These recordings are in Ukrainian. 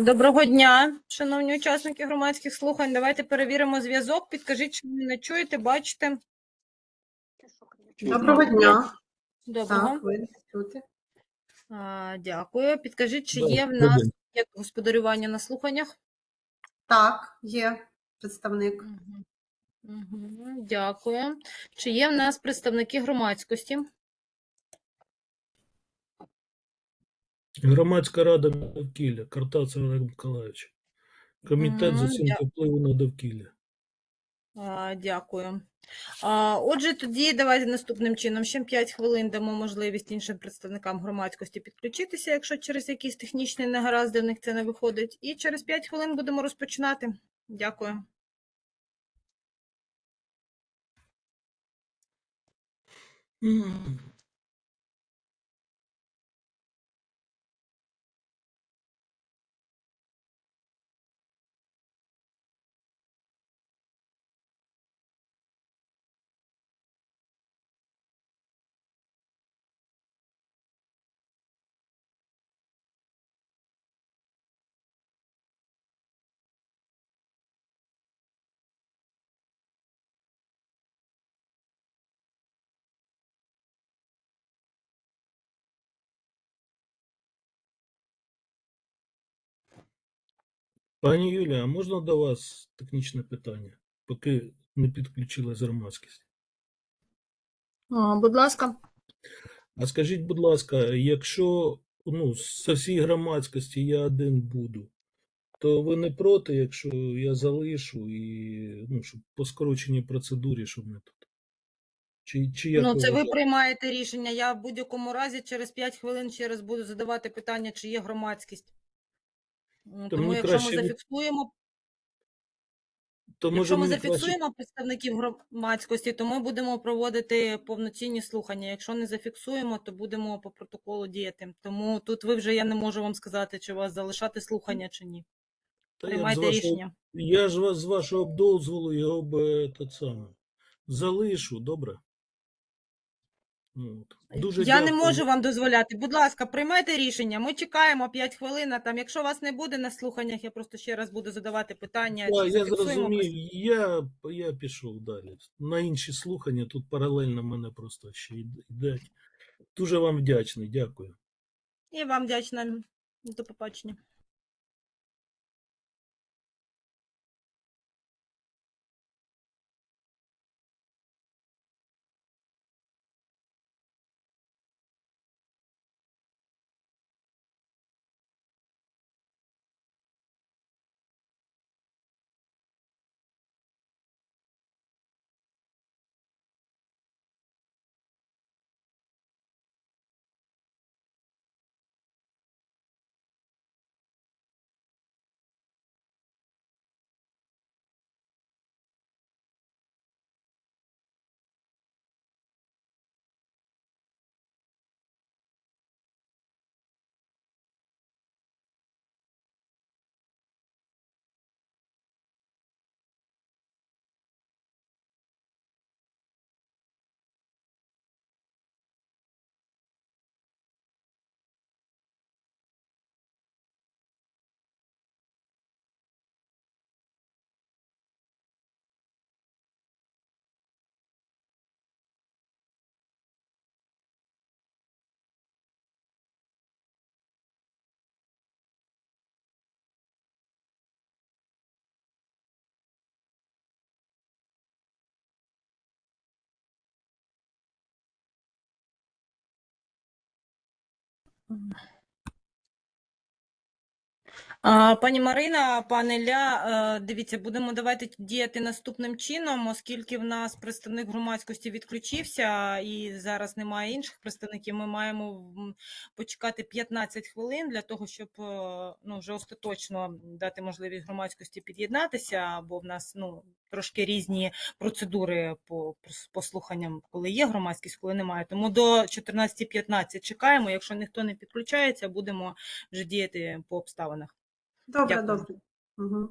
Доброго дня, шановні учасники громадських слухань. Давайте перевіримо зв'язок. Підкажіть, чи ви мене чуєте, бачите? Доброго дня. Доброго. Так, ви чути. А, Дякую. Підкажіть, чи є в нас як господарювання на слуханнях? Так, є представник. Мгм. Мгм, Дякую. Чи є в нас представники громадськості? Громадська рада довкілля, Картацев Олег Миколаївич. Комітет з оцінки впливу на довкілля. А, Дякую. А, Отже, тоді давайте наступним чином. Ще 5 хвилин дамо можливість іншим представникам громадськості підключитися, якщо через якісь технічні негаразди в них це не виходить. І через 5 хвилин будемо розпочинати. Дякую. Пані Юлія, а можна до вас технічне питання, поки не підключилась громадськість? А, Будь ласка. А скажіть, будь ласка, якщо ну, з всій громадськості я один буду, то ви не проти, якщо я залишу і ну, щоб по скороченій процедурі, щоб не тут? Чи, чи як Ну, це ви приймаєте рішення. Я в будь-якому разі через 5 хвилин ще раз буду задавати питання, чи є громадськість. М, То Тому якщо ми краще від- зафіксуємо То Якщо ми мені краще- зафіксуємо представників громадськості, то ми будемо проводити повноцінні слухання. Якщо не зафіксуємо, то будемо по протоколу діяти. Тому тут ви вже я не можу вам сказати, чи вас залишати слухання чи ні. Та я, б вашого, рішення. я ж вас з вашого дозволу його б е, те саме, залишу, добре? От. Дуже я не можу вам дозволяти. Будь ласка, приймайте рішення. Ми чекаємо 5 хвилин. а Там, якщо вас не буде на слуханнях, я просто ще раз буду задавати питання. Чи я зрозумів, я, я пішов далі. На інші слухання тут паралельно мене просто ще йд- йдуть. Дуже вам вдячний, дякую. І вам вдячна. До побачення. Пані Марина, пане Ілля, е, дивіться, будемо давайте діяти наступним чином, оскільки в нас представник громадськості відключився і зараз немає інших представників. Ми маємо почекати 15 хвилин для того, щоб е, ну, вже остаточно дати можливість громадськості під'єднатися, бо в нас ну, трошки різні процедури по, по слуханням, коли є громадськість, коли немає. Тому до 14.15 чекаємо. Якщо ніхто не підключається, будемо вже діяти по обставинах. Добре, Дякую. добре. Угу.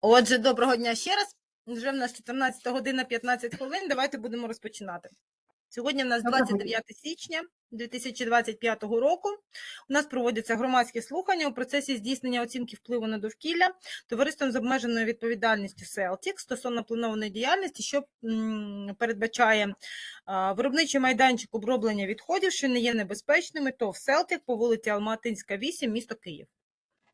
Отже, доброго дня ще раз. Вже в нас 14 година 15 хвилин. Давайте будемо розпочинати. Сьогодні в нас Доброго дня. 29 січня 2025 року. У нас проводяться громадські слухання у процесі здійснення оцінки впливу на довкілля товариством з обмеженою відповідальністю Селтік стосовно планованої діяльності, що передбачає виробничий майданчик оброблення відходів, що не є небезпечними, ТОВ Селтік по вулиці Алматинська, 8, місто Київ.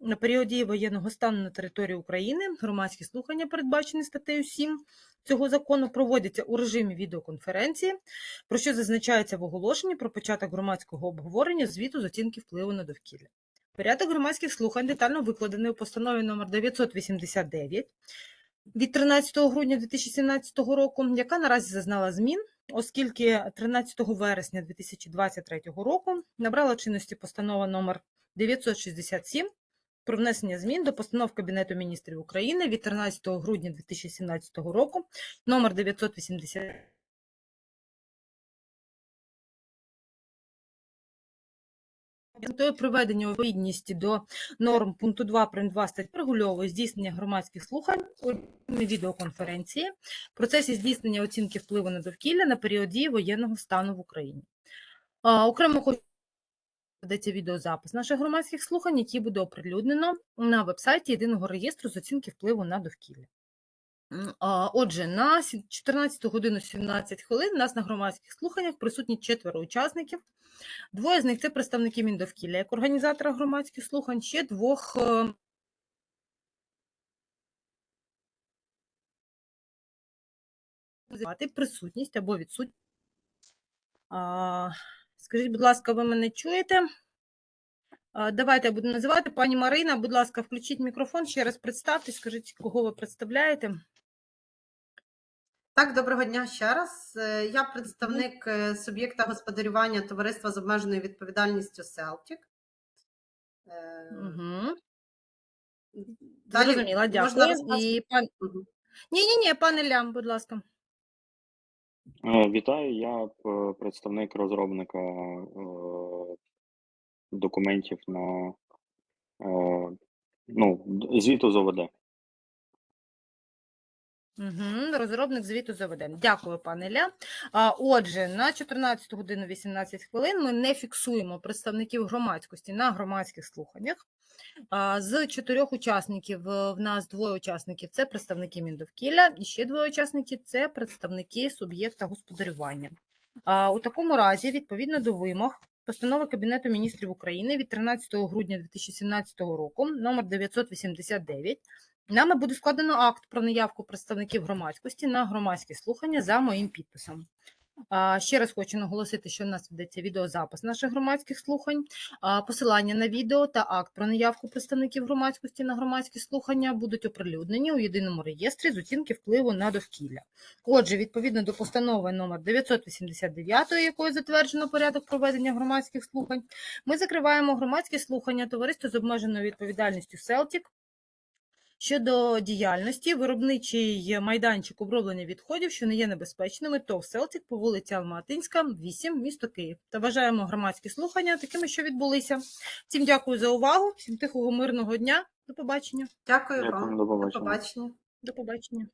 на період дії воєнного стану на території України громадські слухання, передбачені статтею 7 цього закону, проводяться у режимі відеоконференції, про що зазначається в оголошенні про початок громадського обговорення звіту з оцінки впливу на довкілля. Порядок громадських слухань детально викладений у постанові номер 989 від 13 грудня 2017 року, яка наразі зазнала змін, оскільки 13 вересня 2023 року набрала чинності постанова номер 967 про внесення змін до постанов Кабінету міністрів України від 13 грудня 2017 року номер 980 з метою приведення у відповідності до норм пункту 2 прим. 2 статті регульовує здійснення громадських слухань у відеоконференції в процесі здійснення оцінки впливу на довкілля на період дії воєнного стану в Україні. Окремо хочу ведеться відеозапис наших громадських слухань, які буде оприлюднено на вебсайті єдиного реєстру з оцінки впливу на довкілля. Отже, на сі- 14 годину 17 хвилин у нас на громадських слуханнях присутні четверо учасників. Двоє з них це представники Міндовкілля як організатора громадських слухань, ще двох е, присутність або відсутність. Скажіть, будь ласка, ви мене чуєте? Давайте я буду називати. Пані Марина, будь ласка, включіть мікрофон, ще раз представте, скажіть, кого ви представляєте. Так, доброго дня ще раз. Е, Я представник е, суб'єкта господарювання товариства з обмеженою відповідальністю Селтік. Угу. Далі Зрозуміла, дякую. розказувати? І пан... Ні, ні, ні, пане Лям, будь ласка. Е, Вітаю, я е, представник розробника е, документів на ну, звіту з ОВД. Розробник звіту заведе. Дякую, пане Ля. Отже, на 14 годину 18 хвилин ми не фіксуємо представників громадськості на громадських слуханнях. З чотирьох учасників е, в нас двоє учасників це представники Міндовкілля, і ще двоє учасників це представники суб'єкта господарювання. У такому разі, відповідно до вимог постанови Кабінету міністрів України від 13 грудня 2017 року, номер 989, Нами буде складено акт про наявку представників громадськості на громадські слухання за моїм підписом. Ще раз хочу наголосити, що в нас ведеться відеозапис наших громадських слухань. Посилання на відео та акт про наявку представників громадськості на громадські слухання будуть оприлюднені у єдиному реєстрі з оцінки впливу на довкілля. Отже, відповідно до постанови номер 989, якою затверджено порядок проведення громадських слухань, ми закриваємо громадські слухання товариства з обмеженою відповідальністю Селтік Щодо діяльності, виробничий майданчик оброблення відходів, що не є небезпечними, то в Селтик по вулиці Алматинська, 8, місто Київ. Та вважаємо громадські слухання такими, що відбулися. Всім дякую за увагу, всім тихого мирного дня. До побачення. Дякую вам. до побачення. До побачення.